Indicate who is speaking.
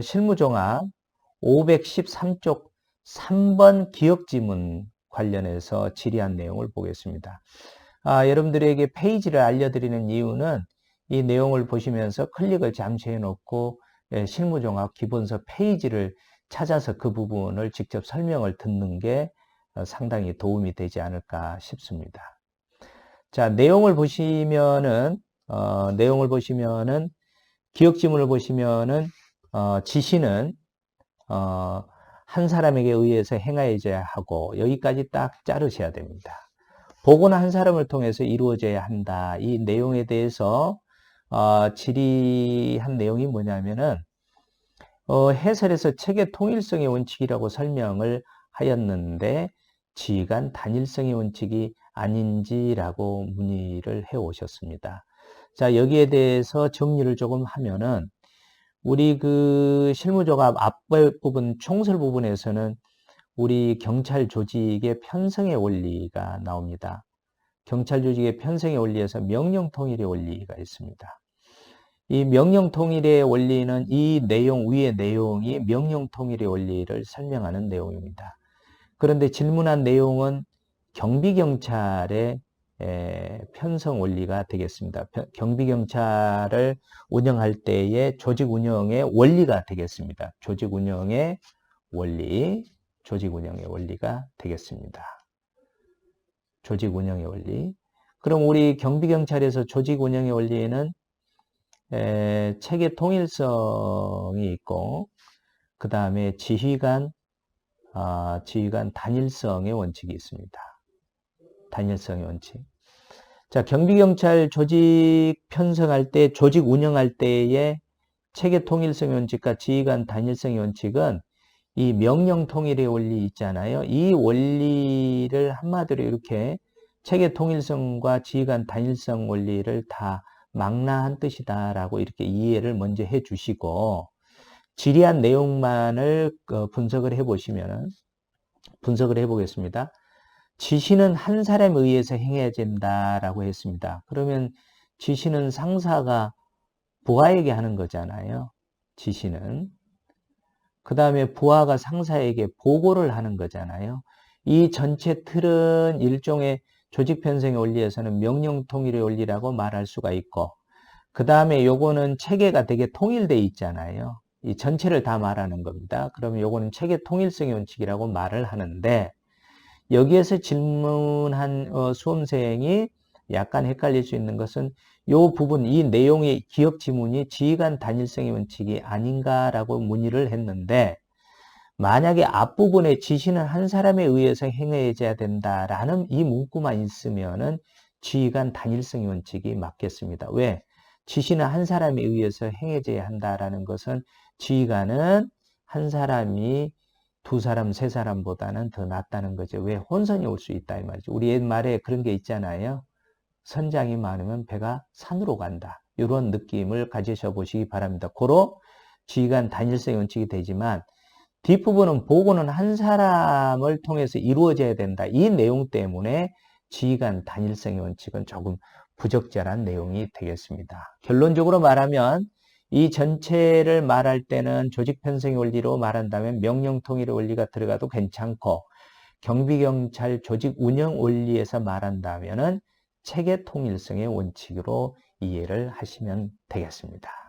Speaker 1: 실무종합 513쪽 3번 기억지문 관련해서 질의한 내용을 보겠습니다. 아, 여러분들에게 페이지를 알려드리는 이유는 이 내용을 보시면서 클릭을 잠시 해놓고 예, 실무종합 기본서 페이지를 찾아서 그 부분을 직접 설명을 듣는 게 어, 상당히 도움이 되지 않을까 싶습니다. 자, 내용을 보시면은, 어, 내용을 보시면은, 기억 지문을 보시면은, 어, 지시는, 어, 한 사람에게 의해서 행하여져야 하고, 여기까지 딱 자르셔야 됩니다. 보고는 한 사람을 통해서 이루어져야 한다. 이 내용에 대해서, 어, 질의한 내용이 뭐냐면은, 어, 해설에서 책의 통일성의 원칙이라고 설명을 하였는데, 지휘관 단일성의 원칙이 아닌지라고 문의를 해 오셨습니다. 자, 여기에 대해서 정리를 조금 하면은, 우리 그 실무조합 앞부분, 총설 부분에서는 우리 경찰 조직의 편성의 원리가 나옵니다. 경찰 조직의 편성의 원리에서 명령 통일의 원리가 있습니다. 이 명령 통일의 원리는 이 내용, 위의 내용이 명령 통일의 원리를 설명하는 내용입니다. 그런데 질문한 내용은 경비경찰의 편성 원리가 되겠습니다. 경비경찰을 운영할 때의 조직 운영의 원리가 되겠습니다. 조직 운영의 원리, 조직 운영의 원리가 되겠습니다. 조직 운영의 원리. 그럼 우리 경비경찰에서 조직 운영의 원리에는 체계 통일성이 있고, 그 다음에 지휘관, 아, 지휘관 단일성의 원칙이 있습니다. 단일성의 원칙. 자, 경비경찰 조직 편성할 때, 조직 운영할 때의 체계 통일성의 원칙과 지휘관 단일성의 원칙은 이 명령 통일의 원리 있잖아요. 이 원리를 한마디로 이렇게 체계 통일성과 지휘관 단일성 원리를 다 망라한 뜻이다라고 이렇게 이해를 먼저 해 주시고 질의한 내용만을 어, 분석을 해 보시면 분석을 해 보겠습니다. 지시는 한 사람에 의해서 행해야 된다라고 했습니다. 그러면 지시는 상사가 부하에게 하는 거잖아요. 지시는. 그 다음에 부하가 상사에게 보고를 하는 거잖아요. 이 전체 틀은 일종의 조직 편성의 원리에서는 명령 통일의 원리라고 말할 수가 있고, 그 다음에 요거는 체계가 되게 통일돼 있잖아요. 이 전체를 다 말하는 겁니다. 그러면 요거는 체계 통일성의 원칙이라고 말을 하는데, 여기에서 질문한 어, 수험생이 약간 헷갈릴 수 있는 것은 요 부분, 이 내용의 기억 지문이 지휘관 단일성의 원칙이 아닌가라고 문의를 했는데, 만약에 앞부분에 지시는 한 사람에 의해서 행해져야 된다라는 이 문구만 있으면은 지휘관 단일성의 원칙이 맞겠습니다. 왜? 지시는 한 사람에 의해서 행해져야 한다라는 것은 지휘관은 한 사람이 두 사람, 세 사람보다는 더 낫다는 거죠. 왜 혼선이 올 수 있다 이 말이죠. 우리 옛말에 그런 게 있잖아요. 선장이 많으면 배가 산으로 간다. 이런 느낌을 가지셔 보시기 바랍니다. 고로 지휘관 단일성의 원칙이 되지만 뒷부분은 보고는 한 사람을 통해서 이루어져야 된다. 이 내용 때문에 지휘관 단일성의 원칙은 조금 부적절한 내용이 되겠습니다. 결론적으로 말하면 이 전체를 말할 때는 조직 편성의 원리로 말한다면 명령 통일의 원리가 들어가도 괜찮고 경비경찰 조직 운영 원리에서 말한다면은 체계 통일성의 원칙으로 이해를 하시면 되겠습니다.